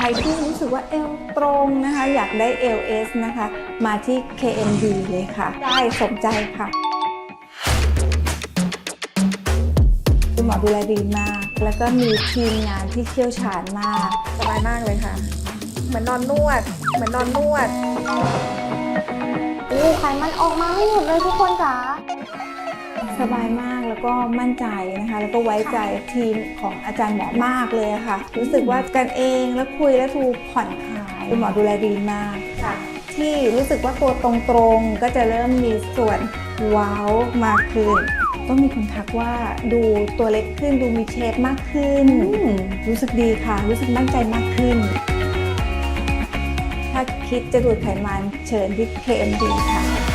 ครที่รู้สึกว่าเอวตรงนะคะ อยากได้ LS นะคะ มาที่ KMD เลยค่ะ ได้สมใจค่ะคุณหมอดูแลดีมาก แล้วก็มีทีมงานที่เชี่ยวชาญมาก สบายมากเลยค่ะ เหมือนนอนนวด เหมือนนอนนวดอู้ไขมันออกมาไม่หมดเลยทุกคนจ๋า สบายมากแล้วก็มั่นใจนะคะ แล้วก็ไว้ใจทีมของอาจารย์หมอมากเลยอะค่ะ รู้สึกว่ากันเองแล้วคุยแล้วทูผ่อนคลายคุณหมอดูแลดีมากค่ะที่รู้สึกว่าตัวตรงๆก็จะเริ่มมีส่วนว้าวมากขึ้นต้องมีคนทักว่าดูตัวเล็กขึ้นดูมีเชฟมากขึ้น รู้สึกดีค่ะ รู้สึกมั่นใจมากขึ้น ถ้าคิดจะดูดไขมันเชิญที่ KMD ค่ะ